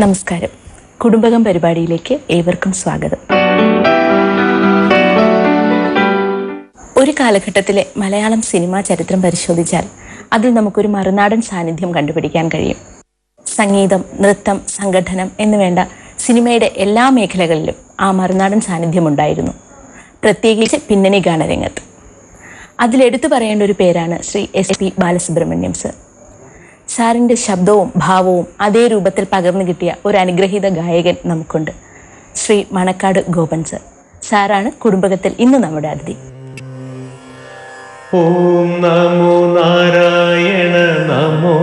നമസ്കാരം. കുടുംബകം പരിപാടിയിലേക്ക് ഏവർക്കും സ്വാഗതം. ഒരു കാലഘട്ടത്തിലെ മലയാളം സിനിമാ ചരിത്രം പരിശോധിച്ചാൽ അതിൽ നമുക്കൊരു മറുനാടൻ സാന്നിധ്യം കണ്ടുപിടിക്കാൻ കഴിയും. സംഗീതം നൃത്തം സംഘടനം എന്നുവേണ്ട സിനിമയുടെ എല്ലാ മേഖലകളിലും ആ മറുനാടൻ സാന്നിധ്യമുണ്ടായിരുന്നു പ്രത്യേകിച്ച് പിന്നണി ഗാനരംഗത്ത്. അതിലെടുത്തു പറയേണ്ട ഒരു പേരാണ് Shri S P Balasubrahmanyam sir. സാറിന്റെ ശബ്ദവും ഭാവവും അതേ രൂപത്തിൽ പകർന്നു കിട്ടിയ ഒരു അനുഗ്രഹീത ഗായകൻ നമുക്കുണ്ട്. ശ്രീ മണക്കാട് ഗോപൻ സർ. സാറാണ് കുടുംബകത്തിൽ ഇന്ന് നമ്മുടെ അതിഥി. ഓം നമോ നാരായണ നമോ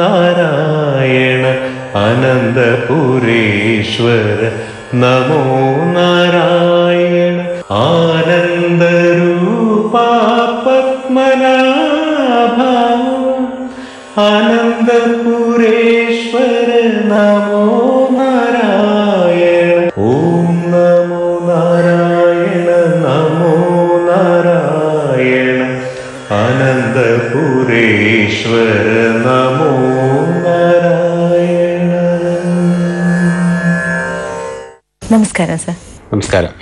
നാരായണ അനന്തപുരേശ്വര നമോ നാരായണ ആനന്ദരൂപ അനന്തപുരേശ്വര നമോ നാരായണ. ഓം നമോ നാരായണ നമോ നാരായണ. അനന്തപുരേശ്വര നമോ നാരായണ. നമസ്കാരം സർ. നമസ്കാരം.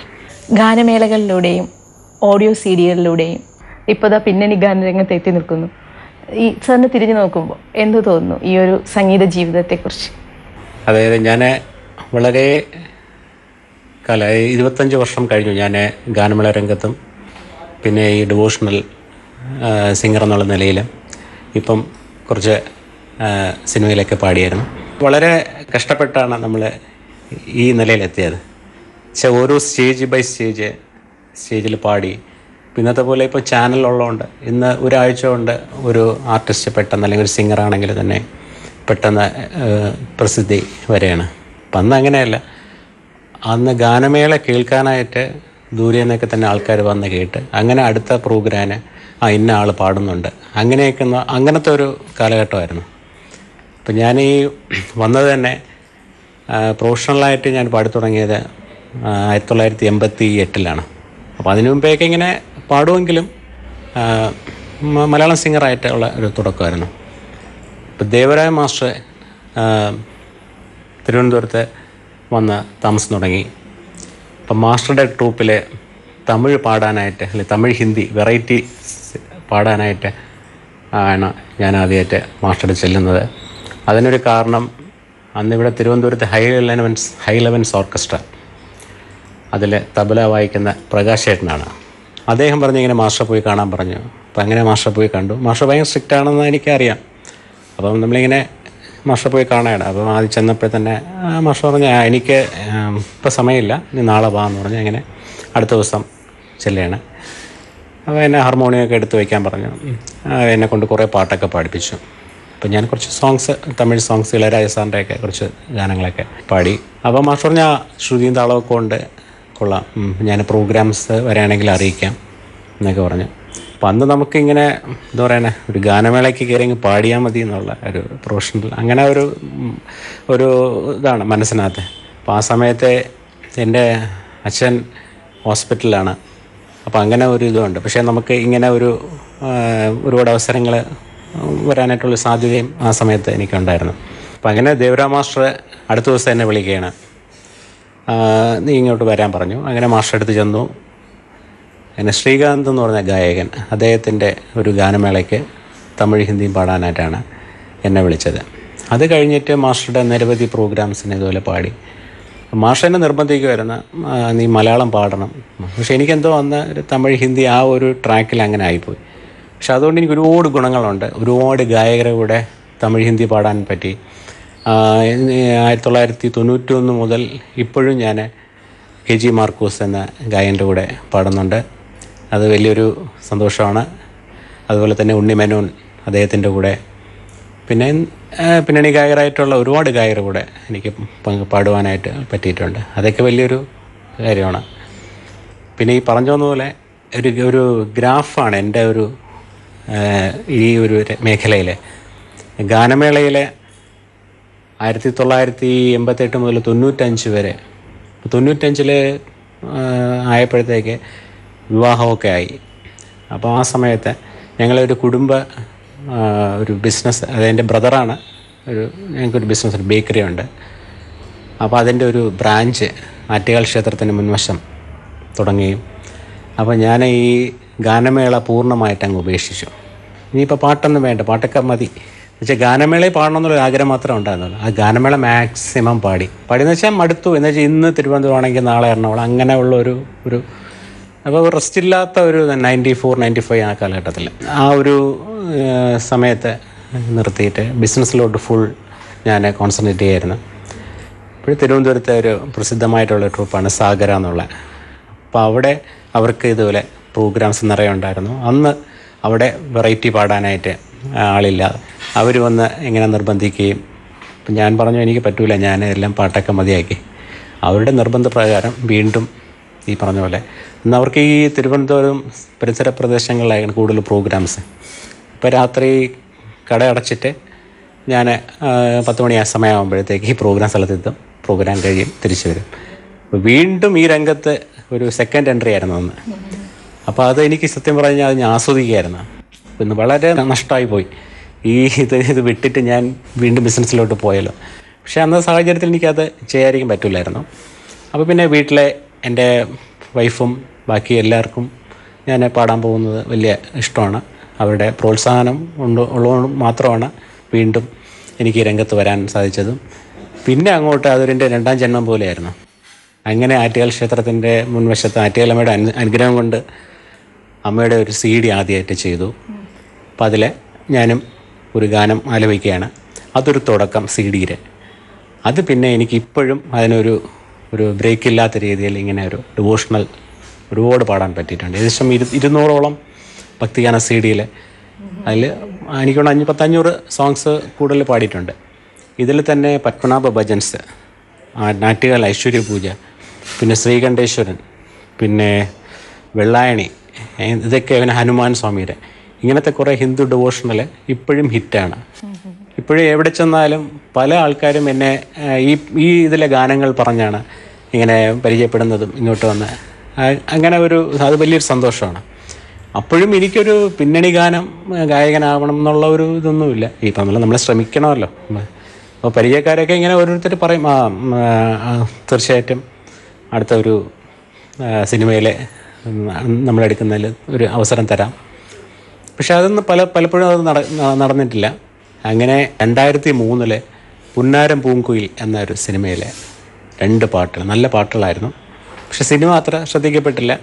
ഗാനമേളകളിലൂടെയും ഓഡിയോ സീരിയലിലൂടെയും ഇപ്പോൾ ദാ പിന്നണി ഗാനരംഗത്ത് എത്തി നിൽക്കുന്നു. ഈ സാറിന് തിരിഞ്ഞു നോക്കുമ്പോൾ എന്തു തോന്നുന്നു ഈ ഒരു സംഗീത ജീവിതത്തെക്കുറിച്ച്? അതായത് ഞാൻ വളരെ കല ഇരുപത്തഞ്ച് വർഷം കഴിഞ്ഞു ഞാൻ ഗാനമേള രംഗത്തും പിന്നെ ഈ ഡിവോഷണൽ സിംഗർ എന്നുള്ള നിലയിൽ ഇപ്പം കുറച്ച് സിനിമയിലൊക്കെ പാടിയായിരുന്നു. വളരെ കഷ്ടപ്പെട്ടാണ് നമ്മൾ ഈ നിലയിലെത്തിയത്. പക്ഷേ ഓരോ സ്റ്റേജ് ബൈ സ്റ്റേജ് സ്റ്റേജിൽ പാടി പിന്നത്തെ പോലെ ഇപ്പോൾ ചാനൽ ഉള്ളതുകൊണ്ട് ഇന്ന് ഒരാഴ്ച കൊണ്ട് ഒരു ആർട്ടിസ്റ്റ് പെട്ടെന്ന് അല്ലെങ്കിൽ ഒരു സിംഗർ ആണെങ്കിൽ തന്നെ പെട്ടെന്ന് പ്രസിദ്ധി വരെയാണ്. അപ്പം അന്ന് അങ്ങനെയല്ല. അന്ന് ഗാനമേള കേൾക്കാനായിട്ട് ദൂരെ നിന്നൊക്കെ തന്നെ ആൾക്കാർ വന്ന് കേട്ട് അങ്ങനെ അടുത്ത പ്രോഗ്രാമിന് ആ ഇന്ന ആൾ പാടുന്നുണ്ട്. അങ്ങനെയൊക്കെ അങ്ങനത്തെ ഒരു കാലഘട്ടമായിരുന്നു. അപ്പം ഞാൻ ഈ വന്നത് തന്നെ പ്രൊഫഷണലായിട്ട് ഞാൻ പാടി തുടങ്ങിയത് ആയിരത്തി തൊള്ളായിരത്തി എൺപത്തി എട്ടിലാണ്. അപ്പോൾ അതിനു മുമ്പേക്കിങ്ങനെ പാടുമെങ്കിലും മലയാളം സിംഗറായിട്ടുള്ള ഒരു തുടക്കമായിരുന്നു. ഇപ്പോൾ ദേവരായ മാസ്റ്റർ തിരുവനന്തപുരത്ത് വന്ന് താമസം തുടങ്ങി. അപ്പം മാസ്റ്ററുടെ ട്രൂപ്പിൽ തമിഴ് പാടാനായിട്ട് അല്ലെങ്കിൽ തമിഴ് ഹിന്ദി വെറൈറ്റി പാടാനായിട്ട് ആണ് ഞാൻ ആദ്യമായിട്ട് മാസ്റ്ററുടെ ചെല്ലുന്നത്. അതിനൊരു കാരണം അന്ന് അന്നിവിടെ തിരുവനന്തപുരത്ത് high elevens high elevens orchestra. അതിൽ തബല വായിക്കുന്ന പ്രകാശ് ചേട്ടനാണ് അദ്ദേഹം പറഞ്ഞു ഇങ്ങനെ മാസ്റ്റർ പോയി കാണാൻ പറഞ്ഞു. അപ്പം അങ്ങനെ മാസ്റ്റർ പോയി കണ്ടു. മാസ്റ്റർ ഭയങ്കര സ്ട്രിക്റ്റ് ആണെന്ന് എനിക്കറിയാം. അപ്പം നമ്മളിങ്ങനെ മാസ്റ്റർ പോയി കാണാനാണ്. അപ്പം ആദ്യം ചെന്നപ്പോൾ തന്നെ മാസ്റ്റർ പറഞ്ഞു എനിക്ക് ഇപ്പം സമയമില്ല. നീ നാളെ വാ എന്ന് പറഞ്ഞു അങ്ങനെ അടുത്ത ദിവസം ചെല്ലുകയാണ്. അപ്പോൾ എന്നെ ഹാർമോണിയൊക്കെ എടുത്ത് വയ്ക്കാൻ പറഞ്ഞു. എന്നെ കൊണ്ട് കുറേ പാട്ടൊക്കെ പാടിപ്പിച്ചു. അപ്പം ഞാൻ കുറച്ച് സോങ്സ് തമിഴ് സോങ്സ് ഇളയരാജ സാറിന്റെയൊക്കെ കുറച്ച് ഗാനങ്ങളൊക്കെ പാടി. അപ്പോൾ മാസ്റ്റർ പറഞ്ഞാൽ ശ്രുതിയും താളമൊക്കെ കൊണ്ട് കൊള്ളാം. ഞാൻ പ്രോഗ്രാംസ് വരാണെങ്കിൽ അറിയിക്കാം എന്നൊക്കെ പറഞ്ഞു. അപ്പം അന്ന് നമുക്കിങ്ങനെ എന്താ പറയുന്നത് ഒരു ഗാനമേളയ്ക്ക് കയറി അങ്ങ് പാടിയാൽ മതി എന്നുള്ള ഒരു പ്രൊഫഷണൽ അങ്ങനെ ഒരു ഒരു ഇതാണ് മനസ്സിനകത്ത്. അപ്പോൾ ആ സമയത്ത് എന്റെ അച്ഛൻ ഹോസ്പിറ്റലിലാണ്. അപ്പോൾ അങ്ങനെ ഒരു ഇതുണ്ട്. പക്ഷേ നമുക്ക് ഇങ്ങനെ ഒരു ഒരുപാട് അവസരങ്ങൾ വരാനായിട്ടുള്ള സാധ്യതയും ആ സമയത്ത് എനിക്കുണ്ടായിരുന്നു. അപ്പോൾ അങ്ങനെ ദേവരാ മാസ്റ്റർ അടുത്ത ദിവസം എന്നെ വിളിക്കുകയാണ്. നീ ഇങ്ങോട്ട് വരാൻ പറഞ്ഞു. അങ്ങനെ മാസ്റ്റർ അടുത്ത് ചെന്നു. എന്നെ ശ്രീകാന്ത് എന്ന് പറഞ്ഞ ഗായകൻ അദ്ദേഹത്തിന്റെ ഒരു ഗാനമേളയ്ക്ക് തമിഴ് ഹിന്ദിയും പാടാനായിട്ടാണ് എന്നെ വിളിച്ചത്. അത് കഴിഞ്ഞിട്ട് മാസ്റ്ററുടെ നിരവധി പ്രോഗ്രാംസിന് ഇതുപോലെ പാടി. മാഷ് എന്നെ നിർബന്ധിക്കുമായിരുന്നു നീ മലയാളം പാടണം. പക്ഷെ എനിക്കെന്തോ അന്ന് ഒരു തമിഴ് ഹിന്ദി ആ ഒരു ട്രാക്കിൽ അങ്ങനെ ആയിപ്പോയി. പക്ഷെ അതുകൊണ്ട് എനിക്ക് ഒരുപാട് ഗുണങ്ങളുണ്ട്. ഒരുപാട് ഗായകരെ കൂടെ തമിഴ് ഹിന്ദി പാടാൻ പറ്റി. ആയിരത്തി തൊള്ളായിരത്തി തൊണ്ണൂറ്റി ഒന്ന് മുതൽ ഇപ്പോഴും ഞാൻ കെ ജി മാർക്കോസ് എന്ന ഗായന്റെ കൂടെ പാടുന്നുണ്ട്. അത് വലിയൊരു സന്തോഷമാണ്. അതുപോലെ തന്നെ ഉണ്ണിമേനോൻ അദ്ദേഹത്തിന്റെ കൂടെ. പിന്നെ പിന്നണി ഗായകരായിട്ടുള്ള ഒരുപാട് ഗായകർ കൂടെ എനിക്ക് പങ്ക് പാടുവാനായിട്ട് പറ്റിയിട്ടുണ്ട്. അതൊക്കെ വലിയൊരു കാര്യമാണ്. പിന്നെ ഈ പറഞ്ഞതുപോലെ ഒരു ഒരു ഗ്രാഫാണ് എന്റെ ഒരു ഈ ഒരു മേഖലയിലെ ഗാനമേളയിലെ ആയിരത്തി തൊള്ളായിരത്തി എൺപത്തെട്ട് മുതൽ തൊണ്ണൂറ്റഞ്ച് വരെ. തൊണ്ണൂറ്റഞ്ചിൽ ആയപ്പോഴത്തേക്ക് വിവാഹമൊക്കെ ആയി. അപ്പോൾ ആ സമയത്ത് ഞങ്ങളൊരു കുടുംബ ഒരു ബിസിനസ് അതെന്റെ ബ്രദറാണ് ഒരു ഞങ്ങൾക്കൊരു ബിസിനസ് ബേക്കറി ഉണ്ട്. അപ്പോൾ അതിന്റെ ഒരു ബ്രാഞ്ച് ആറ്റുകാൽ ക്ഷേത്രത്തിന് മുൻവശം തുടങ്ങുകയും. അപ്പോൾ ഞാൻ ഈ ഗാനമേള പൂർണമായിട്ട് അങ്ങ് ഉപേക്ഷിച്ചു. ഇനിയിപ്പോൾ പാട്ടൊന്നും വേണ്ട പാട്ടൊക്കെ മതി. എന്നുവെച്ചാൽ ഗാനമേളയിൽ പാടണം എന്നുള്ള ആഗ്രഹം മാത്രമേ ഉണ്ടായിരുന്നുള്ളൂ. ആ ഗാനമേള മാക്സിമം പാടി. പാടിയെന്ന് വെച്ചാൽ മടുത്തു. എന്ന് വെച്ചാൽ ഇന്ന് തിരുവനന്തപുരം ആണെങ്കിൽ നാളെ എറണാകുളം അങ്ങനെയുള്ള ഒരു ഒരു അപ്പോൾ റെസ്റ്റ് ഇല്ലാത്ത ഒരു നയന്റി ഫോർ നയന്റി ഫൈവ് ആ കാലഘട്ടത്തിൽ. ആ ഒരു സമയത്ത് നിർത്തിയിട്ട് ബിസിനസ്സിലോട്ട് ഫുൾ ഞാൻ കോൺസെൻട്രേറ്റ് ചെയ്യായിരുന്നു. ഇപ്പോൾ തിരുവനന്തപുരത്തെ ഒരു പ്രസിദ്ധമായിട്ടുള്ള ട്രൂപ്പാണ് സാഗര എന്നുള്ള. അപ്പോൾ അവിടെ അവർക്ക് ഇതുപോലെ പ്രോഗ്രാംസ് നിറയെ ഉണ്ടായിരുന്നു. അന്ന് അവിടെ വെറൈറ്റി പാടാനായിട്ട് ആളില്ല. അവർ വന്ന് ഇങ്ങനെ നിർബന്ധിക്കുകയും. അപ്പം ഞാൻ പറഞ്ഞു എനിക്ക് പറ്റൂല ഞാൻ എല്ലാം പാട്ടൊക്കെ മതിയാക്കി. അവരുടെ നിർബന്ധപ്രകാരം വീണ്ടും ഈ പറഞ്ഞ പോലെ ഇന്ന് അവർക്ക് ഈ തിരുവനന്തപുരം പരിസര പ്രദേശങ്ങളിലായിരുന്നു കൂടുതൽ പ്രോഗ്രാംസ് ഇപ്പോൾ രാത്രി കട അടച്ചിട്ട് ഞാൻ പത്ത് മണി ആ സമയമാകുമ്പോഴത്തേക്ക് ഈ പ്രോഗ്രാം സ്ഥലത്തെത്തും. പ്രോഗ്രാം കഴിയും തിരിച്ചു വരും. വീണ്ടും ഈ രംഗത്ത് ഒരു സെക്കൻഡ് എൻട്രി ആയിരുന്നു അന്ന്. അപ്പോൾ അത് എനിക്ക് സത്യം പറഞ്ഞാൽ അത് ഞാൻ ആസ്വദിക്കുകയായിരുന്നു. ഇന്ന് വളരെ നഷ്ടമായി പോയി. ഈ ഇത് ഇത് വിട്ടിട്ട് ഞാൻ വീണ്ടും ബിസിനസ്സിലോട്ട് പോയല്ലോ. പക്ഷേ അന്ന സാഹചര്യത്തിൽ എനിക്കത് ചെയ്യാതിരിക്കാൻ പറ്റില്ലായിരുന്നു. അപ്പോൾ പിന്നെ വീട്ടിലെ എന്റെ വൈഫും ബാക്കി എല്ലാവർക്കും ഞാൻ പാടാൻ പോകുന്നത് വലിയ ഇഷ്ടമാണ്. അവരുടെ പ്രോത്സാഹനം ഉണ്ട് ഉള്ളതുകൊണ്ട് മാത്രമാണ് വീണ്ടും എനിക്ക് രംഗത്ത് വരാൻ സാധിച്ചതും. പിന്നെ അങ്ങോട്ട് അതൊരു രണ്ടാം ജന്മം പോലെയായിരുന്നു. അങ്ങനെ ആറ്റുകാൽ ക്ഷേത്രത്തിന്റെ മുൻവശത്ത് ആറ്റുകാലമ്മയുടെ അനു അനുഗ്രഹം കൊണ്ട് അമ്മയുടെ ഒരു സി ഡി ആദ്യമായിട്ട് ചെയ്തു. അപ്പം അതിൽ ഞാനും ഒരു ഗാനം ആലപിക്കുകയാണ്. അതൊരു തുടക്കം സി ഡിയിൽ അത് പിന്നെ എനിക്ക് ഇപ്പോഴും അതിനൊരു ഒരു ബ്രേക്ക് ഇല്ലാത്ത രീതിയിൽ ഇങ്ങനെ ഒരു ഡിവോഷണൽ ഒരുപാട് പാടാൻ പറ്റിയിട്ടുണ്ട്. ഏകദേശം ഇരു ഇരുന്നൂറോളം ഭക്തിഗാന സി ഡിയിൽ അതിൽ എനിക്കൊണ്ട് അഞ്ഞ് പത്തഞ്ഞൂറ് സോങ്സ് കൂടുതൽ പാടിയിട്ടുണ്ട്. ഇതിൽ തന്നെ പത്മനാഭ ഭജൻസ് ആ നാട്യകാല ഐശ്വര്യ പൂജ പിന്നെ ശ്രീകണ്ഠേശ്വരൻ പിന്നെ വെള്ളായണി ഇതൊക്കെ പിന്നെ ഹനുമാൻ സ്വാമിയുടെ. ഇങ്ങനത്തെ കുറേ ഹിന്ദു ഡിവോഷണൽ ഇപ്പോഴും ഹിറ്റാണ് ഇപ്പോഴും എവിടെ ചെന്നാലും പല ആൾക്കാരും എന്നെ ഈ ഈ ഇതിലെ ഗാനങ്ങൾ പറഞ്ഞാണ് ഇങ്ങനെ പരിചയപ്പെടുന്നതും ഇങ്ങോട്ട് വന്ന്. അങ്ങനെ ഒരു അത് വലിയൊരു സന്തോഷമാണ്. അപ്പോഴും എനിക്കൊരു പിന്നണി ഗാനം ഗായകനാവണം എന്നുള്ള ഒരു ഇതൊന്നുമില്ല. ഈ നമ്മൾ നമ്മൾ ശ്രമിക്കണമല്ലോ. അപ്പോൾ പരിചയക്കാരൊക്കെ ഇങ്ങനെ ഓരോരുത്തർ പറയും ആ തീർച്ചയായിട്ടും അടുത്ത ഒരു സിനിമയിലെ നമ്മളെടുക്കുന്നതിൽ ഒരു അവസരം തരാം. പക്ഷെ അതൊന്നും പല പലപ്പോഴും അത് നട നടന്നിട്ടില്ല. അങ്ങനെ രണ്ടായിരത്തി മൂന്നിലെ പുന്നാരം പൂങ്കുയിൽ എന്ന ഒരു സിനിമയിലെ രണ്ട് പാട്ടുകൾ നല്ല പാട്ടുകളായിരുന്നു. പക്ഷെ സിനിമ അത്ര ശ്രദ്ധിക്കപ്പെട്ടില്ല.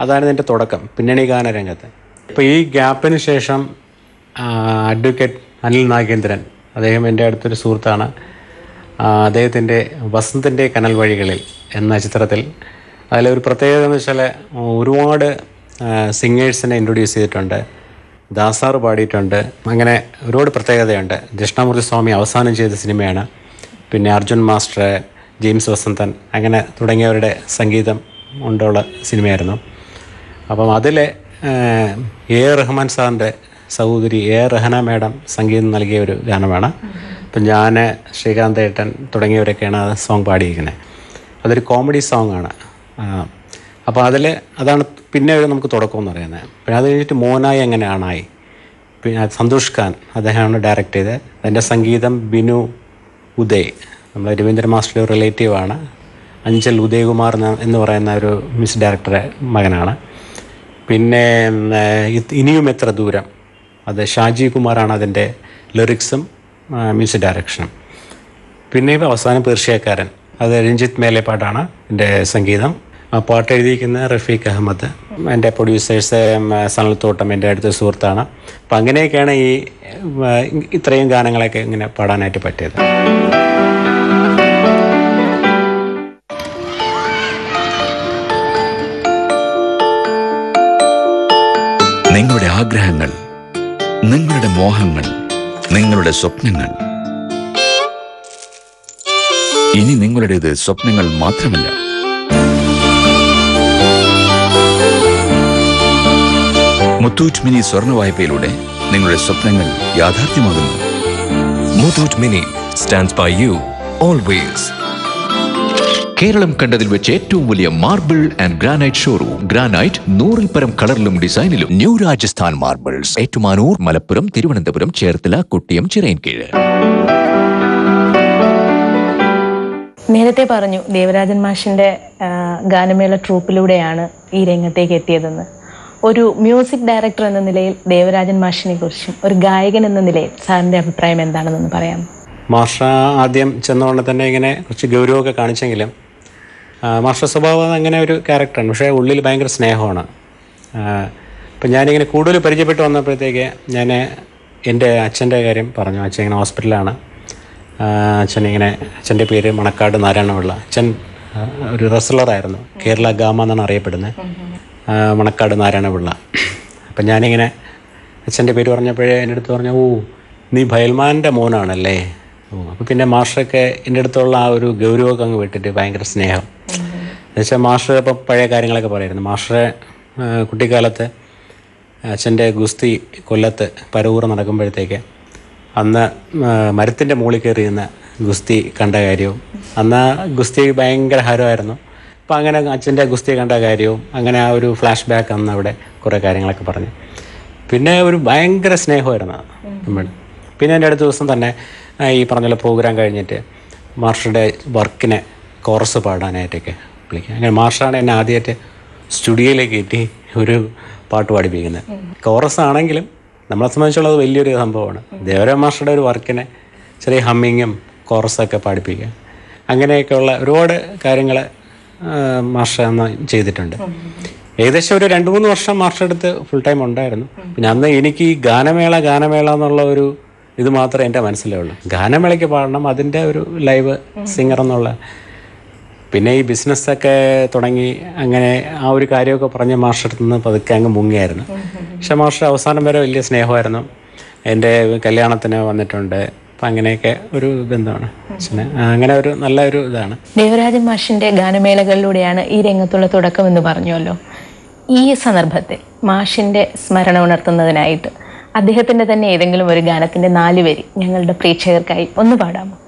അതാണ് എന്റെ തുടക്കം പിന്നണി ഗാന രംഗത്ത്. ഇപ്പോൾ ഈ ഗ്യാപ്പിന് ശേഷം അഡ്വക്കേറ്റ് അനിൽ നാഗേന്ദ്രൻ അദ്ദേഹം എന്റെ അടുത്തൊരു സുഹൃത്താണ്. അദ്ദേഹത്തിന്റെ വസന്തിന്റെ കനൽ വഴികളിൽ എന്ന ചിത്രത്തിൽ അതിലൊരു പ്രത്യേകത എന്ന് വെച്ചാൽ ഒരുപാട് സിംഗേഴ്സിനെ ഇൻട്രൊഡ്യൂസ് ചെയ്തിട്ടുണ്ട്. ദാസാർ പാടിയിട്ടുണ്ട്. അങ്ങനെ ഒരുപാട് പ്രത്യേകതയുണ്ട്. ദക്ഷിണാമൂർത്തി സ്വാമി അവസാനം ചെയ്ത സിനിമയാണ്. പിന്നെ അർജുൻ മാസ്റ്റർ ജെയിംസ് വസന്തൻ അങ്ങനെ തുടങ്ങിയവരുടെ സംഗീതം കൊണ്ടുള്ള സിനിമയായിരുന്നു. അപ്പം അതിലെ എ റഹ്മാൻ സാറിന്റെ സഹോദരി എ റഹന മാഡം സംഗീതം നൽകിയ ഒരു ഗാനമാണ്. അപ്പം ഞാൻ ശ്രീകാന്ത് ഏട്ടൻ തുടങ്ങിയവരൊക്കെയാണ് ആ സോങ് പാടിയിരിക്കുന്നത്. അതൊരു കോമഡി സോങ്ങാണ്. അപ്പോൾ അതിൽ അതാണ് പിന്നെ ഒരു നമുക്ക് തുടക്കം എന്ന് പറയുന്നത്. പിന്നെ അത് കഴിഞ്ഞിട്ട് മോനായി എങ്ങനെ ആണായി? പിന്നെ സന്തോഷ് ഖാൻ അദ്ദേഹമാണ് ഡയറക്റ്റ് ചെയ്തത്. അതിന്റെ സംഗീതം ബിനു ഉദയ്. നമ്മൾ രവീന്ദ്ര മാസ്റ്റർ റിലേറ്റീവാണ് അഞ്ചൽ ഉദയകുമാർ എന്ന് പറയുന്ന ഒരു മിസ് ഡയറക്ടറെ മകനാണ്. പിന്നെ ഇനിയും എത്ര ദൂരം? അത് ഷാജി കുമാറാണ് അതിന്റെ ലിറിക്സും മ്യൂസിക് ഡയറക്ഷനും പിന്നെ അവസാനം പേർഷ്യക്കാരൻ. അത് രഞ്ജിത്ത് മേലെപ്പാട്ടാണ് എന്റെ സംഗീതം. പാട്ട് എഴുതിയിരിക്കുന്നത് റഫീഖ് അഹമ്മദ് എന്റെ പ്രൊഡ്യൂസേഴ്സ് സനൽത്തോട്ടം എന്റെ അടുത്ത സുഹൃത്താണ്. അപ്പം അങ്ങനെയൊക്കെയാണ് ഈ ഇത്രയും ഗാനങ്ങളൊക്കെ ഇങ്ങനെ പാടാനായിട്ട് പറ്റിയത്. നിങ്ങളുടെ ആഗ്രഹങ്ങൾ നിങ്ങളുടെ മോഹങ്ങൾ നിങ്ങളുടെ സ്വപ്നങ്ങൾ. ഇനി നിങ്ങളുടേത് സ്വപ്നങ്ങൾ മാത്രമല്ല. മുത്തൂറ്റ് മിനി സ്വർണ വായ്പയിലൂടെ നിങ്ങളുടെ സ്വപ്നങ്ങൾ യാഥാർത്ഥ്യമാകുന്നു. Muthoot mini stand by you always Keralam കണ്ടതിൽ വെച്ച് ഏറ്റവും വലിയ marble and granite showroom granite നൂറിൽ പരം കളറിലും ഡിസൈനിലും ന്യൂ രാജസ്ഥാൻ മാർബിൾസ് ഏറ്റുമാനൂർ മലപ്പുറം തിരുവനന്തപുരം ചേർത്തല കുട്ടിയം ചിറയൻകീഴ്. നേരത്തെ പറഞ്ഞു ദേവരാജൻ മാഷിന്റെ ഗാനമേള ട്രൂപ്പിലൂടെയാണ് ഈ രംഗത്തേക്ക് എത്തിയതെന്ന്. ഒരു മ്യൂസിക് ഡയറക്ടർ എന്ന നിലയിൽ ദേവരാജൻ മാഷിനെ കുറിച്ചും ഒരു ഗായകൻ എന്ന നിലയിൽ സാറിന്റെ അഭിപ്രായം എന്താണെന്നൊന്ന് പറയാം മാഷ ആദ്യം ചെന്നോണ്ട് തന്നെ ഇങ്ങനെ കുറച്ച് ഗൗരവമൊക്കെ കാണിച്ചെങ്കിലും മാഷ സ്വഭാവം അങ്ങനെ ഒരു ക്യാരക്ടറാണ് പക്ഷേ ഉള്ളിൽ ഭയങ്കര സ്നേഹമാണ്. അപ്പം ഞാനിങ്ങനെ കൂടുതൽ പരിചയപ്പെട്ട് വന്നപ്പോഴത്തേക്ക് ഞാൻ എന്റെ അച്ഛന്റെ കാര്യം പറഞ്ഞു. അച്ഛൻ ഇങ്ങനെ ഹോസ്പിറ്റലാണ്. അച്ഛൻ ഇങ്ങനെ അച്ഛന്റെ പേര് മണക്കാട് നാരായണപിള്ള. അച്ഛൻ ഒരു റെസ്ലറായിരുന്നു. കേരള ഗാമ എന്നാണ് അറിയപ്പെടുന്നത്. മണക്കാട് നാരായണപിള്ള. അപ്പം ഞാനിങ്ങനെ അച്ഛന്റെ പേര് പറഞ്ഞപ്പോഴേ എന്റെ അടുത്ത് പറഞ്ഞു ഓ നീ ഭയൽമാന്റെ മോനാണല്ലേ? ഓ അപ്പോൾ പിന്നെ മാഷൊക്കെ എന്റെ അടുത്തുള്ള ആ ഒരു ഗൗരവമൊക്കെ അങ്ങ് വിട്ടിട്ട് ഭയങ്കര സ്നേഹം. എന്നുവെച്ചാൽ മാഷ് ഇപ്പം പഴയ കാര്യങ്ങളൊക്കെ പറയായിരുന്നു മാഷറെ കുട്ടിക്കാലത്ത് അച്ഛന്റെ ഗുസ്തി കൊല്ലത്ത് പരവൂർ നടക്കുമ്പോഴത്തേക്ക് അന്ന് മരത്തിന്റെ മുകളിൽ കയറി ഗുസ്തി കണ്ട കാര്യവും. അന്ന് ഗുസ്തി ഭയങ്കര ഹരമായിരുന്നു. അപ്പം അങ്ങനെ അച്ഛന്റെ ഗുസ്തി കണ്ട കാര്യവും അങ്ങനെ ആ ഒരു ഫ്ലാഷ് ബാക്ക് അന്ന് അവിടെ കുറേ കാര്യങ്ങളൊക്കെ പറഞ്ഞു. പിന്നെ ഒരു ഭയങ്കര സ്നേഹമായിരുന്നു നമ്മൾ പിന്നെ എന്റെ അടുത്ത ദിവസം തന്നെ ഈ പറഞ്ഞ പ്രോഗ്രാം കഴിഞ്ഞിട്ട് മാർഷയുടെ വർക്കിനെ കോറസ് പാടാനായിട്ടൊക്കെ വിളിക്കുക. അങ്ങനെ മാർഷാണ് എന്നെ ആദ്യമായിട്ട് സ്റ്റുഡിയോയിലേക്ക് എത്തി ഒരു പാട്ട് പാടിപ്പിക്കുന്നത്. കോറസ് ആണെങ്കിലും നമ്മളെ സംബന്ധിച്ചുള്ളത് വലിയൊരു സംഭവമാണ്. ദേവരാ മാഷയുടെ ഒരു വർക്കിനെ ചെറിയ ഹമ്മിങ്ങും കോറസൊക്കെ പാടിപ്പിക്കുക. അങ്ങനെയൊക്കെയുള്ള ഒരുപാട് കാര്യങ്ങൾ മാഷ അന്ന് ചെയ്തിട്ടുണ്ട്. ഏകദേശം ഒരു രണ്ട് മൂന്ന് വർഷം മാസ്റ്റർ എടുത്ത് ഫുൾ ടൈം ഉണ്ടായിരുന്നു. പിന്നെ അന്ന് എനിക്ക് ഈ ഗാനമേള ഗാനമേള എന്നുള്ള ഒരു ഇത് മാത്രമേ എന്റെ മനസ്സിലേ ഉള്ളൂ ഗാനമേളയ്ക്ക് പാടണം അതിന്റെ ഒരു ലൈവ് സിംഗർ എന്നുള്ള. പിന്നെ ഈ ബിസിനസ്സൊക്കെ തുടങ്ങി അങ്ങനെ ആ ഒരു കാര്യമൊക്കെ പറഞ്ഞ് മാഷടുത്ത് നിന്ന് പതുക്കെ അങ്ങ് മുങ്ങിയായിരുന്നു. പക്ഷെ മാഷ അവസാനം വരെ വലിയ സ്നേഹമായിരുന്നു. എന്റെ കല്യാണത്തിന് വന്നിട്ടുണ്ട്. അപ്പം അങ്ങനെയൊക്കെ ഒരു ബന്ധമാണ് അച്ഛന്. അങ്ങനെ ഒരു നല്ല ഒരു ഇതാണ്. ദേവരാജൻ മാഷിന്റെ ഗാനമേളകളിലൂടെയാണ് ഈ രംഗത്തുള്ള തുടക്കം എന്ന് പറഞ്ഞല്ലോ ഈ സന്ദർഭത്തിൽ മാഷിന്റെ സ്മരണ ഉണർത്തുന്നതിനായിട്ട് അദ്ദേഹത്തിന്റെ തന്നെ ഏതെങ്കിലും ഒരു ഗാനത്തിന്റെ നാല് വരി ഞങ്ങളുടെ പ്രേക്ഷകർക്കായി ഒന്ന് പാടാമോ?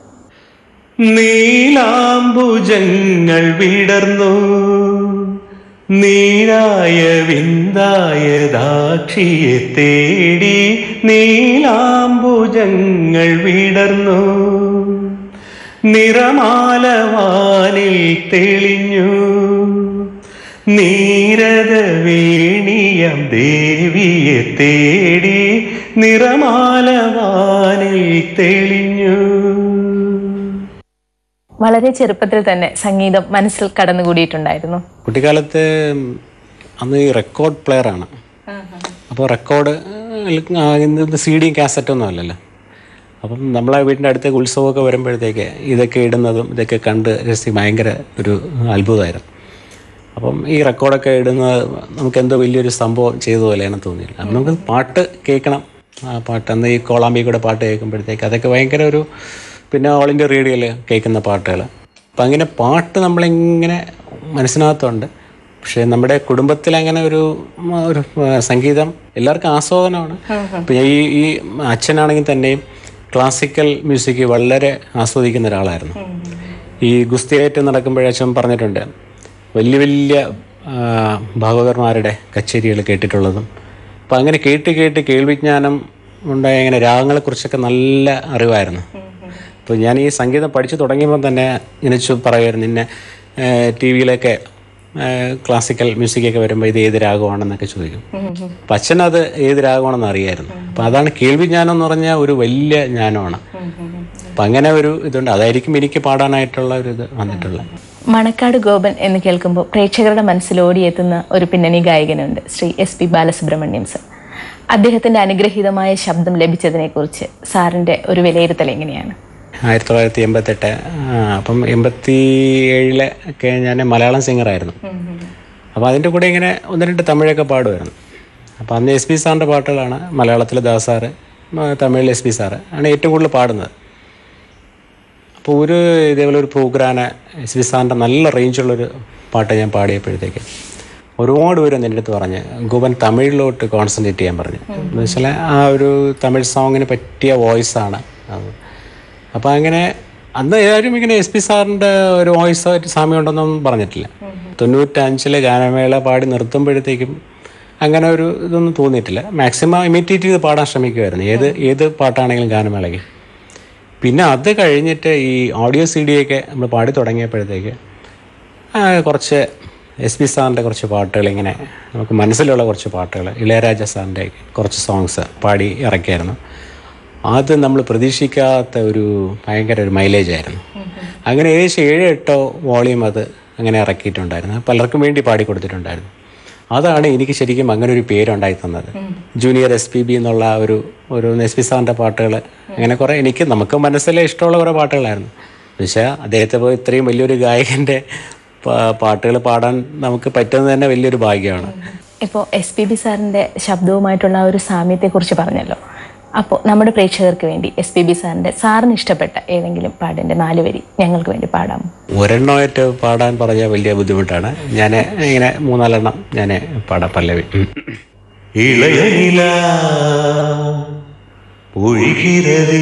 നീലാംബുജങ്ങൾ വിടർന്നു. നീരായ വിന്തായ ദാക്ഷിയെ തേടി നീലാംബുജങ്ങൾ വിടർന്നു. നിറമാലവാനിൽ തെളിഞ്ഞു. നീരത വേണിയം ദേവിയെ തേടി നിറമാലവാനിൽ തെളിഞ്ഞു. വളരെ ചെറുപ്പത്തിൽ തന്നെ സംഗീതം മനസ്സിൽ കടന്നുകൂടിയിട്ടുണ്ടായിരുന്നു. കുട്ടിക്കാലത്ത് അന്ന് ഈ റെക്കോർഡ് പ്ലെയർ ആണ്. അപ്പോൾ റെക്കോർഡ് സി ഡിയും കാസറ്റൊന്നും അല്ലല്ലോ. അപ്പം നമ്മളെ വീടിന്റെ അടുത്തേക്ക് ഉത്സവമൊക്കെ വരുമ്പോഴത്തേക്ക് ഇതൊക്കെ ഇടുന്നതും ഇതൊക്കെ കണ്ട് രസി ഭയങ്കര ഒരു അത്ഭുതമായിരുന്നു. അപ്പം ഈ റെക്കോർഡൊക്കെ ഇടുന്നത് നമുക്ക് എന്തോ വലിയൊരു സംഭവം ചെയ്ത പോലെയാണ് തോന്നിയത് അപ്പം നമുക്ക് പാട്ട് കേൾക്കണം. ആ പാട്ട് അന്ന് ഈ കോളാമ്പിക്കൂടെ പാട്ട് കേൾക്കുമ്പോഴത്തേക്ക് അതൊക്കെ ഭയങ്കര ഒരു പിന്നെ ഓൾ ഇന്ത്യ റേഡിയോയിൽ കേൾക്കുന്ന പാട്ടുകൾ. അപ്പം അങ്ങനെ പാട്ട് നമ്മളിങ്ങനെ മനസ്സിനകത്തുണ്ട്. പക്ഷേ നമ്മുടെ കുടുംബത്തിൽ അങ്ങനെ ഒരു ഒരു സംഗീതം എല്ലാവർക്കും ആസ്വാദനമാണ്. പിന്നെ ഈ ഈ അച്ഛനാണെങ്കിൽ തന്നെയും ക്ലാസിക്കൽ മ്യൂസിക് വളരെ ആസ്വദിക്കുന്ന ഒരാളായിരുന്നു. ഈ ഗുസ്തിയേറ്റം നടക്കുമ്പോഴേ അച്ഛൻ പറഞ്ഞിട്ടുണ്ട് വലിയ വലിയ ഭാഗവതന്മാരുടെ കച്ചേരികൾ കേട്ടിട്ടുള്ളതും. അപ്പം അങ്ങനെ കേട്ട് കേട്ട് കേൾവിജ്ഞാനം ഉണ്ടായ ഇങ്ങനെ രാഗങ്ങളെക്കുറിച്ചൊക്കെ നല്ല അറിവായിരുന്നു. അപ്പോൾ ഞാൻ ഈ സംഗീതം പഠിച്ചു തുടങ്ങിയപ്പോൾ തന്നെ ഇങ്ങനെ ചു- പറയുമായിരുന്നു നിന്നെ ടി വിയിലൊക്കെ ക്ലാസിക്കൽ മ്യൂസിക്കൊക്കെ വരുമ്പോൾ ഇത് ഏത് രാഗമാണെന്നൊക്കെ ചോദിക്കും. അപ്പം അത് ഏത് രാഗമാണെന്ന് അറിയായിരുന്നു. അപ്പം അതാണ് കേൾവി കേൾവിജ്ഞാനം എന്ന് പറഞ്ഞാൽ ഒരു വലിയ ജ്ഞാനമാണ്. അപ്പം അങ്ങനെ ഒരു ഇതുണ്ട്. അതായിരിക്കും എനിക്ക് പാടാനായിട്ടുള്ള ഒരു ഇത് വന്നിട്ടുള്ളത്. മണക്കാട് ഗോപൻ എന്ന് കേൾക്കുമ്പോൾ പ്രേക്ഷകരുടെ മനസ്സിൽ ഓടിയെത്തുന്ന ഒരു പിന്നണി ഗായകനുണ്ട് Shri S P Balasubrahmanyam sir. അദ്ദേഹത്തിന്റെ അനുഗ്രഹീതമായ ശബ്ദം ലഭിച്ചതിനെക്കുറിച്ച് സാറിന്റെ ഒരു വിലയിരുത്തൽ എങ്ങനെയാണ്? ആയിരത്തി തൊള്ളായിരത്തി എൺപത്തെട്ട് അപ്പം എൺപത്തി ഏഴിലെ ഒക്കെ ഞാൻ മലയാളം സിംഗറായിരുന്നു. അപ്പോൾ അതിന്റെ കൂടെ ഇങ്ങനെ ഒന്ന് രണ്ട് തമിഴൊക്കെ പാടുമായിരുന്നു. അപ്പോൾ അന്ന് എസ് പി സാറിന്റെ പാട്ടുകളാണ് മലയാളത്തിലെ ദാസാറ് തമിഴിൽ എസ് പി സാറ് ആണ് ഏറ്റവും കൂടുതൽ പാടുന്നത്. അപ്പോൾ ഒരു ഇതേപോലെ ഒരു പ്രോഗ്രാന് എസ് പി സാറിന്റെ നല്ല റേഞ്ചുള്ളൊരു പാട്ട് ഞാൻ പാടിയപ്പോഴത്തേക്ക് ഒരുപാട് പേര് എന്റെ അടുത്ത് പറഞ്ഞ് ഗോപൻ തമിഴിലോട്ട് കോൺസെൻട്രേറ്റ് ചെയ്യാൻ പറഞ്ഞു. എന്ന് വെച്ചാൽ ആ ഒരു തമിഴ് സോങ്ങിന് പറ്റിയ വോയിസാണ് അത്. അപ്പോൾ അങ്ങനെ അന്ന് ഏതായാലും ഇങ്ങനെ എസ് പി സാറിന്റെ ഒരു വോയിസ് ആയിട്ട് സാമ്യമുണ്ടെന്നൊന്നും പറഞ്ഞിട്ടില്ല. തൊണ്ണൂറ്റഞ്ചിലെ ഗാനമേള പാടി നിർത്തുമ്പോഴത്തേക്കും അങ്ങനെ ഒരു ഇതൊന്നും തോന്നിയിട്ടില്ല. മാക്സിമം ഇമിറ്റേറ്റ് ചെയ്ത് പാടാൻ ശ്രമിക്കുമായിരുന്നു ഏത് ഏത് പാട്ടാണെങ്കിലും ഗാനമേളയ്ക്ക്. പിന്നെ അത് കഴിഞ്ഞിട്ട് ഈ ഓഡിയോ സി ഡിയൊക്കെ നമ്മൾ പാടി തുടങ്ങിയപ്പോഴത്തേക്ക് കുറച്ച് എസ് പി സാറിന്റെ കുറച്ച് പാട്ടുകൾ ഇങ്ങനെ നമുക്ക് മനസ്സിലുള്ള കുറച്ച് പാട്ടുകൾ ഇളയരാജ സാറിന്റെ കുറച്ച് സോങ്സ് പാടി ഇറക്കിയായിരുന്നു. അത് നമ്മൾ പ്രതീക്ഷിക്കാത്ത ഒരു ഭയങ്കര ഒരു മൈലേജ് ആയിരുന്നു. അങ്ങനെ ഏകദേശം ഏഴ് എട്ടോ വോളിയം അത് അങ്ങനെ ഇറക്കിയിട്ടുണ്ടായിരുന്നു. പലർക്കും വേണ്ടി പാടിക്കൊടുത്തിട്ടുണ്ടായിരുന്നു അതാണ് എനിക്ക് ശരിക്കും അങ്ങനെ ഒരു പേരുണ്ടായി തന്നത്. ജൂനിയർ എസ് പി ബി എന്നുള്ള ഒരു ഒരു എസ് പി സാറിന്റെ പാട്ടുകൾ അങ്ങനെ കുറേ എനിക്ക് നമുക്ക് മനസ്സിലെ ഇഷ്ടമുള്ള കുറേ പാട്ടുകളായിരുന്നു. പക്ഷേ അദ്ദേഹത്തെ പോയി ഇത്രയും വലിയൊരു ഗായകന്റെ പാട്ടുകൾ പാടാൻ നമുക്ക് പറ്റുന്നത് തന്നെ വലിയൊരു ഭാഗ്യമാണ്. ഇപ്പോൾ എസ് പി ബി സാറിന്റെ ശബ്ദവുമായിട്ടുള്ള ഒരു സാമ്യത്തെക്കുറിച്ച് പറഞ്ഞല്ലോ. അപ്പോൾ നമ്മുടെ പ്രേക്ഷകർക്ക് വേണ്ടി എസ് പി ബി സാറിൻ്റെ സാറിന് ഇഷ്ടപ്പെട്ട ഏതെങ്കിലും പാടിൻ്റെ നാല് വരി ഞങ്ങൾക്ക് വേണ്ടി പാടാമോ ഒരെണ്ണമായിട്ട് പാടാൻ പറഞ്ഞാൽ വലിയ ബുദ്ധിമുട്ടാണ് ഞാൻ ഇങ്ങനെ മൂന്നാലെണ്ണം ഞാൻ പാടാം പല്ലവി ഉം. இளைய நிலா பொழிகிறது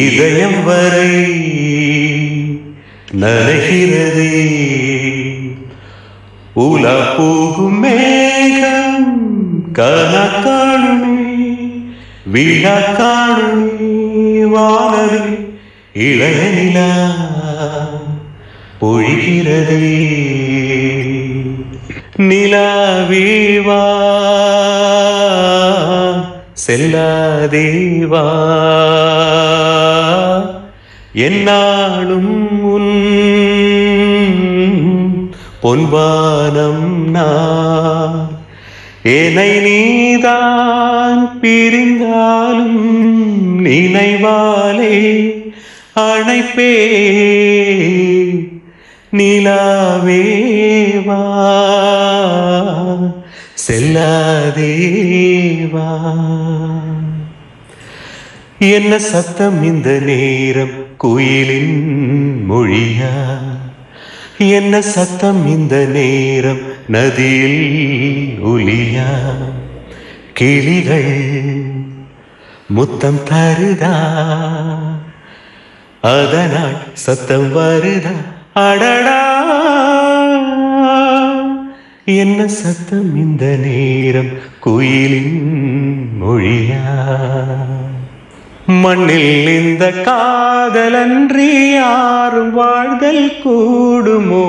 இதயம் வரை நனைகிறது உலா போகும் மேகம் கன காணுமே விழா காணுமே வானமே இளைய நிலா பொழிகிறதே. நிலாவேவா செல்லாதேவா. என்னாலும் உன் பொன்வானம் நான் என்னை நீதான் பிரிந்தாலும் நினைவாலே அணைப்பே நிலாவேவா செல்லாதேவா என்ன சத்தம் இந்த நேரம் குயிலின் மொழியா? என்ன சத்தம் இந்த நேரம் நதியில் ஒலியா கிளிகள் முத்தம் தருதா? அதனால் சத்தம் வருதா? அடடா! என்ன சத்தம் இந்த நேரம் குயிலின் மொழியா? மண்ணில் இந்த காதலன்றி யாரும் வாழ்தல் கூடுமோ?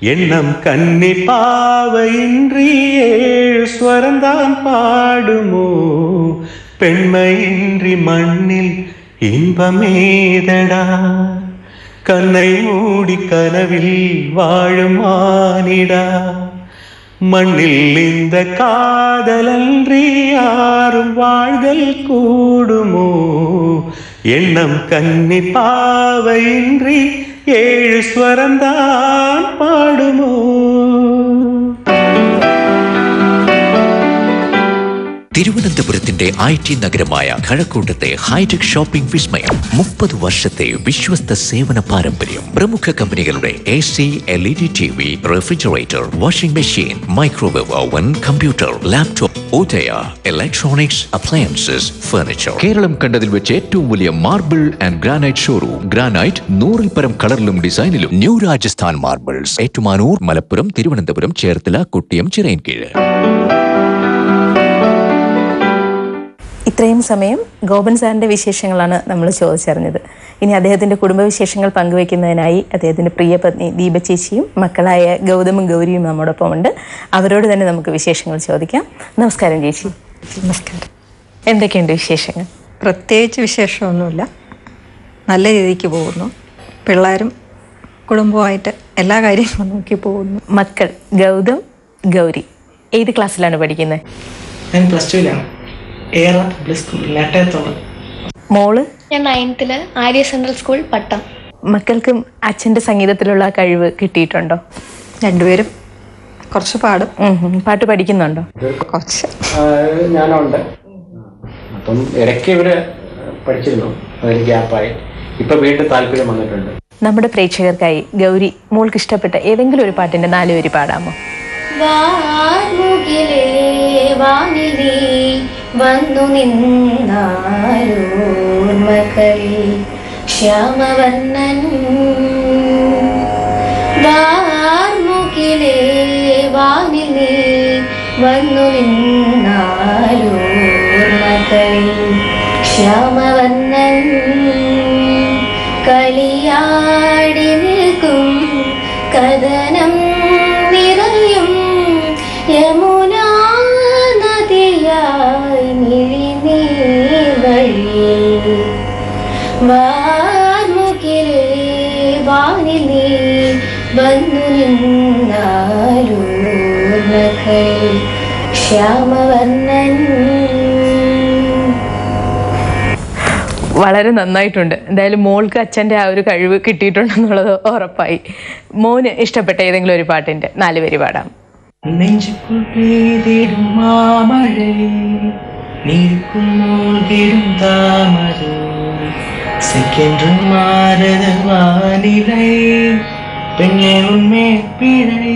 எண்ணம் கன்னி பாவையின்றி ஏழு ஸ்வரந்தான் பாடுமோ? பெண்மையின்றி மண்ணில் இன்பமேதடா கண்ணை மூடி கனவில் வாழும் மானிடா. மண்ணில் இந்த காதலன்றி யாரும் வாழ்தல் கூடுமோ? எண்ணம் கன்னி பாவையின்றி ஏழு ஸ்வரந்தான் பாடுமோ? തിരുവനന്തപുരത്തിന്റെ ഐ ടി നഗരമായ കഴക്കൂട്ടത്തെ ഹൈടെക് ഷോപ്പിംഗ് വിസ്മയം മുപ്പത് വർഷത്തെ വിശ്വസ്ത സേവന പാരമ്പര്യം. പ്രമുഖ കമ്പനികളുടെ A C L E D T V refrigerator washing machine microwave oven computer laptop ഓട്ടയ electronics appliances furniture Keralam കണ്ടതിൽ വെച്ച് ഏറ്റവും വലിയ marble and granite showroom granite നൂറിൽ പരം കളറിലും ഡിസൈനിലും ന്യൂ രാജസ്ഥാൻ മാർബിൾസ് ഏറ്റുമാനൂർ മലപ്പുറം തിരുവനന്തപുരം ചേർത്തല കുട്ടിയം ചിറയൻകീഴ്. ഇത്രയും സമയം ഗോപൻ സാറിന്റെ വിശേഷങ്ങളാണ് നമ്മൾ ചോദിച്ചറിഞ്ഞത്. ഇനി അദ്ദേഹത്തിന്റെ കുടുംബവിശേഷങ്ങൾ പങ്കുവയ്ക്കുന്നതിനായി അദ്ദേഹത്തിന്റെ പ്രിയ പത്നി ദീപ ചേച്ചിയും മക്കളായ ഗൗതമും ഗൗരിയും നമ്മോടൊപ്പം ഉണ്ട് അവരോട് തന്നെ നമുക്ക് വിശേഷങ്ങൾ ചോദിക്കാം. നമസ്കാരം ചേച്ചി. നമസ്കാരം. എന്തൊക്കെയുണ്ട് വിശേഷങ്ങൾ? പ്രത്യേകിച്ച് വിശേഷമൊന്നുമില്ല. നല്ല രീതിക്ക് പോകുന്നു. പിള്ളേരും കുടുംബമായിട്ട് എല്ലാ കാര്യങ്ങളും നോക്കി പോകുന്നു. മക്കൾ ഗൗതം ഗൗരി ഏത് ക്ലാസ്സിലാണ് പഠിക്കുന്നത്? ഞാൻ പ്ലസ് ടുവിലാണ്. എയർ പബ്ലിക് സ്കൂളിൽ എട്ടയത്തുള്ളത് മോൾ? ഞാൻ നയൻത്തിൽ ആര്യ സെൻട്രൽ സ്കൂൾ പട്ടം. മക്കൾക്കും അച്ഛന്റെ സംഗീതത്തിലുള്ള കഴിവ് കിട്ടിയിട്ടുണ്ടോ? രണ്ടുപേരും കുറച്ച് പാടും. പാട്ട് പഠിക്കുന്നുണ്ടോ? കുറച്ച്. ഞാനുണ്ട്. അപ്പം ഇടയ്ക്ക് ഇവർ പഠിച്ചിരുന്നു. അതിൽ ഗ്യാപ്പായി. ഇപ്പൊ വീണ്ടും താല്പര്യം വന്നിട്ടുണ്ട്. നമ്മുടെ പ്രേക്ഷകർക്കായി ഗൗരി മോൾക്ക് ഇഷ്ടപ്പെട്ട ഏതെങ്കിലും ഒരു പാട്ടിന്റെ നാലുപേര് പാടാമോ? വാ വാനിൽ നീ വന്നു നിന്നാരോർമകളിൽ ശ്യാമവർണൻ വാർമുകിലേ വാനിൽ വന്നു നിന്നാരോർമകളിൽ ശ്യാമവർണൻ വന്നു നിന്നാലൂർമകൾ ശ്യാമവർണൻ. വളരെ നന്നായിട്ടുണ്ട്. എന്തായാലും മോൾക്ക് അച്ഛന്റെ ആ ഒരു കഴിവ് കിട്ടിയിട്ടുണ്ടെന്നുള്ളത് ഉറപ്പായി. മോന് ഇഷ്ടപ്പെട്ട ഏതെങ്കിലും ഒരു പാട്ടിന്റെ നാല് പേര് പാടാം. നെഞ്ചുക്കുൾ പെയ്തിടും മാമഴേ നീർക്കും മൂഴ്കിടും താമരോ സെക്കൻഡ് മാരത വാനിലേ പെണ്ണെ ഉന്മേൽ പിഴയാവില്ലാമൽ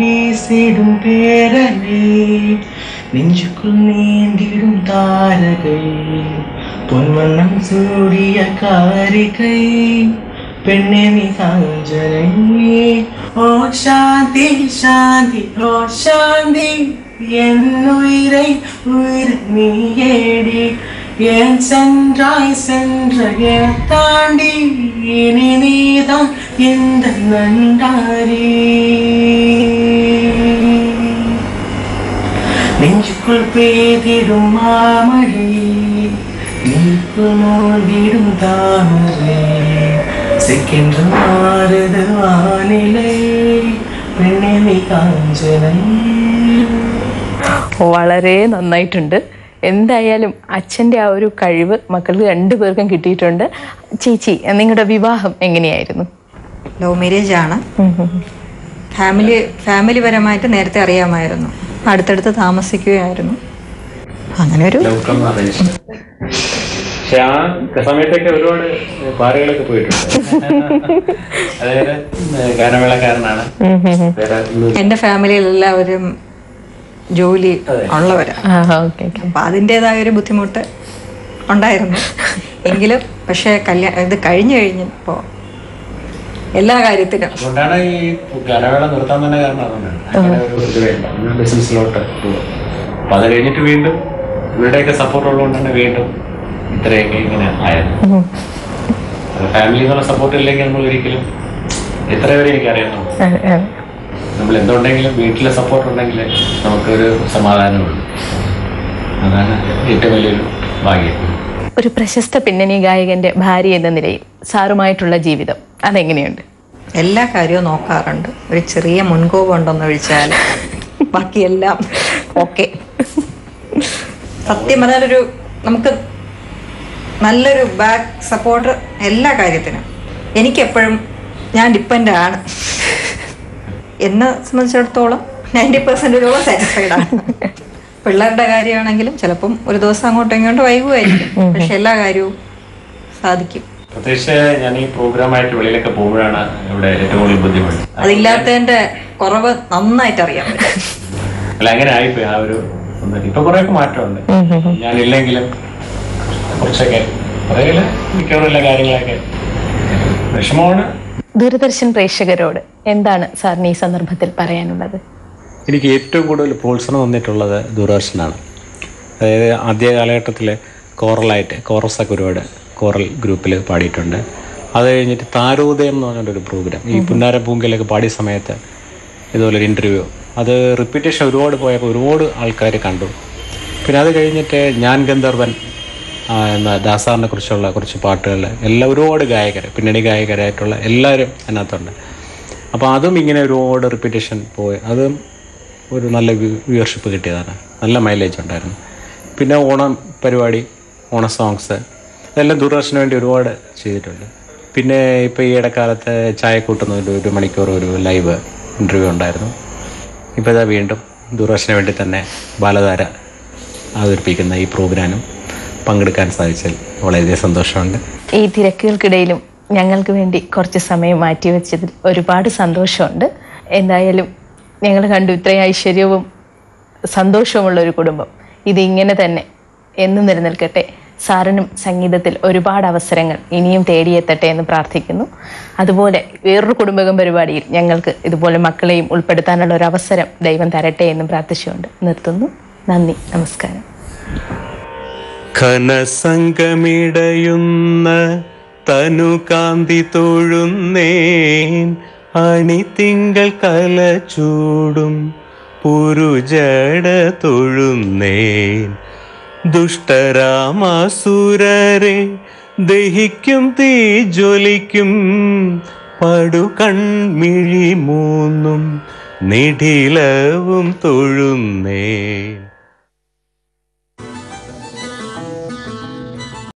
വീസിടും പേരലേ. നെഞ്ചുക്കുൾ നീന്തിടും താരകൈ പൊന്മണ്ണം സൂടിയ കാരികൈ പെണ്ണെ നീ കാഞ്ചനേ ഓ ശാന്തി ശാന്തി ഓ ശാന്തി എന്നുയിരൈ ഉയർ നീയേടി. ஏடி ஏன் சென்றாய் சென்ற என் தாண்டி இனி நீதான் இந்த நண்டாரி நெஞ்சுக்குள் பெய்திடும் மாமழை நீக்குள் மூழ்கிடும் தாமரை செக்கென்று மாறுது வானிலை പെണ്ണെ നീ കാഞ്ചനൈ വളരെ നന്നായിട്ടുണ്ട് എന്തായാലും അച്ഛന്റെ ആ ഒരു കഴിവ് മക്കൾക്ക് രണ്ടുപേർക്കും കിട്ടിയിട്ടുണ്ട്. ചേച്ചി നിങ്ങളുടെ വിവാഹം എങ്ങനെയായിരുന്നു? ലവ് മാരേജ് ആണ്. ഫാമിലി ഫാമിലി പരമായിട്ട് നേരത്തെ അറിയാമായിരുന്നു. അടുത്തടുത്ത് താമസിക്കുകയായിരുന്നു. അങ്ങനെ ഒരു പക്ഷെ ആ സമയത്തൊക്കെ ഒരുപാട് പാറകളൊക്കെ പോയിട്ടുണ്ട്. അതായത് ഗാനമേളക്കാരനാണ്. എന്റെ ഫാമിലിയിൽ എല്ലാവരും ജോലി ഉള്ളവരാണ്. അപ്പൊ അതിന്റെതായ ഒരു ബുദ്ധിമുട്ട് ഉണ്ടായിരുന്നു. എങ്കിലും പക്ഷേ കല്യാണം ഇത് കഴിഞ്ഞു കഴിഞ്ഞപ്പോൾ എല്ലാ കാര്യത്തിനും അതുകൊണ്ടാണ് ഈ ഗാനമേള നിർത്താൻ തന്നെ കാരണം ബിസിനസ്സിലോട്ട് അപ്പൊ അത് കഴിഞ്ഞിട്ട് വീണ്ടും ഇവരുടെയൊക്കെ സപ്പോർട്ട് ഉള്ളതുകൊണ്ടാണ് വീണ്ടും ഇത്രയൊക്കെ ഇങ്ങനെ ആയത്. ഫാമിലി എന്നുള്ള സപ്പോർട്ട് ഇല്ലെങ്കിൽ നമ്മൾ ഒരിക്കലും എത്ര വരെ എനിക്കറിയാം നമ്മൾ എന്തുണ്ടെങ്കിലും വീട്ടിലെ സപ്പോർട്ട് ഉണ്ടെങ്കിൽ നമുക്കൊരു സമാധാനമുണ്ട് അതാണ് ഏറ്റവും വലിയൊരു ഭാഗ്യം. ഒരു പ്രശസ്ത പിന്നണി ഗായകന്റെ ഭാര്യ എന്ന നിലയിൽ സാറുമായിട്ടുള്ള ജീവിതം അതെങ്ങനെയുണ്ട്? എല്ലാ കാര്യവും നോക്കാറുണ്ട്. ഒരു ചെറിയ മുൻകോപം ഉണ്ടെന്ന് വിളിച്ചാൽ ബാക്കിയെല്ലാം ഓക്കെ. സത്യം പറഞ്ഞാലൊരു നമുക്ക് നല്ലൊരു ബാക്ക് സപ്പോർട്ട് എല്ലാ കാര്യത്തിനും. എനിക്കെപ്പോഴും ഞാൻ ഡിപ്പെൻഡ് ആണ് എന്നെ സംബന്ധിച്ചിടത്തോളം നയന്റി പെർസെന്റോളം സാറ്റിസ്ഫൈഡ് ആണ്. പിള്ളേരുടെ കാര്യമാണെങ്കിലും ചിലപ്പം ഒരു ദിവസം അങ്ങോട്ടും ഇങ്ങോട്ടും വൈകുമായിരിക്കും പക്ഷെ എല്ലാ കാര്യവും സാധിക്കും. പ്രത്യേകിച്ച് ഞാൻ ഈ പ്രോഗ്രാമായിട്ട് വെളിയിലൊക്കെ പോകുമ്പോഴാണ് ഇവിടെ ഏറ്റവും കൂടുതൽ ബുദ്ധിമുട്ട്. അതില്ലാത്തതിന്റെ കുറവ് നന്നായിട്ട് അറിയാൻ പറ്റും. അല്ല അങ്ങനെ ആയിപ്പോയി. ആ ഒരു ഇപ്പൊ കുറെ മാറ്റമുണ്ട്. ഞാനില്ലെങ്കിലും കുറച്ചൊക്കെ പറയില്ല മിക്കവാറും എല്ലാ കാര്യങ്ങളൊക്കെ വിഷമമാണ്. ദൂരദർശൻ പ്രേക്ഷകരോട് എന്താണ് സാറിന് ഈ സന്ദർഭത്തിൽ പറയാനുള്ളത്? എനിക്ക് ഏറ്റവും കൂടുതൽ പ്രോത്സാഹനം തന്നിട്ടുള്ളത് ദൂരദർശനാണ്. അതായത് ആദ്യ കാലഘട്ടത്തിൽ കോറലായിട്ട് കോറസൊക്കെ ഒരുപാട് കോറൽ ഗ്രൂപ്പിൽ പാടിയിട്ടുണ്ട്. അത് കഴിഞ്ഞിട്ട് താരോദയം എന്ന് പറഞ്ഞൊരു പ്രോഗ്രാം. ഈ പുന്നാര പൂങ്കയിലൊക്കെ പാടിയ സമയത്ത് ഇതുപോലെ ഒരു ഇന്റർവ്യൂ അത് റിപ്പീറ്റേഷൻ ഒരുപാട് പോയപ്പോൾ ഒരുപാട് ആൾക്കാർ കണ്ടു. പിന്നെ അത് കഴിഞ്ഞിട്ട് ഞാൻ ഗന്ധർവൻ എന്ന ദാസാറിനെ കുറിച്ചുള്ള കുറച്ച് പാട്ടുകൾ എല്ലാം ഒരുപാട് ഗായകർ പിന്നണി ഗായകരായിട്ടുള്ള എല്ലാവരും അതിനകത്തുണ്ട്. അപ്പോൾ അതും ഇങ്ങനെ ഒരുപാട് റിപ്പീറ്റേഷൻ പോയി. അതും ഒരു നല്ല വ്യൂവർഷിപ്പ് കിട്ടിയതാണ്. നല്ല മൈലേജ് ഉണ്ടായിരുന്നു. പിന്നെ ഓണം പരിപാടി ഓണ സോങ്സ് അതെല്ലാം ദൂരദർശന് വേണ്ടി ഒരുപാട് ചെയ്തിട്ടുണ്ട്. പിന്നെ ഇപ്പോൾ ഈ ഇടക്കാലത്ത് ചായ കൂട്ടുന്നതിന്റെ ഒരു മണിക്കൂർ ഒരു ലൈവ് ഇന്റർവ്യൂ ഉണ്ടായിരുന്നു. ഇപ്പോൾ ഇതാ വീണ്ടും ദൂരദർശന് വേണ്ടി തന്നെ ബാലധാര അവതരിപ്പിക്കുന്ന ഈ പ്രോഗ്രാമിനും പങ്കെടുക്കാൻ സാധിച്ചാൽ വളരെയധികം സന്തോഷമുണ്ട്. ഈ തിരക്കുകൾക്കിടയിലും ഞങ്ങൾക്ക് വേണ്ടി കുറച്ച് സമയം മാറ്റി വെച്ചതിൽ ഒരുപാട് സന്തോഷമുണ്ട്. എന്തായാലും ഞങ്ങൾ കണ്ടു ഇത്രയും ഐശ്വര്യവും സന്തോഷവുമുള്ള ഒരു കുടുംബം. ഇതിങ്ങനെ തന്നെ എന്നും നിലനിൽക്കട്ടെ. സാറിനും സംഗീതത്തിൽ ഒരുപാട് അവസരങ്ങൾ ഇനിയും തേടിയെത്തട്ടെ എന്ന് പ്രാർത്ഥിക്കുന്നു. അതുപോലെ വേറൊരു കുടുംബകം പരിപാടിയിൽ ഞങ്ങൾക്ക് ഇതുപോലെ മക്കളെയും ഉൾപ്പെടുത്താനുള്ള ഒരു അവസരം ദൈവം തരട്ടെ എന്ന് പ്രാർത്ഥിച്ചുകൊണ്ട് നിർത്തുന്നു. നന്ദി നമസ്കാരം. ഘനസംഗമിടയുന്ന തനുകാന്തി തൊഴുന്നേൻ അണിതിങ്കൾ കല ചൂടും പുരുജട തൊഴുന്നേൻ. ദുഷ്ടരാമാസുരരെ ദഹിക്കും തീ ജ്വലിക്കും പടുകൺമിഴി മൂന്നും നിടിലവും തൊഴുന്നേൻ.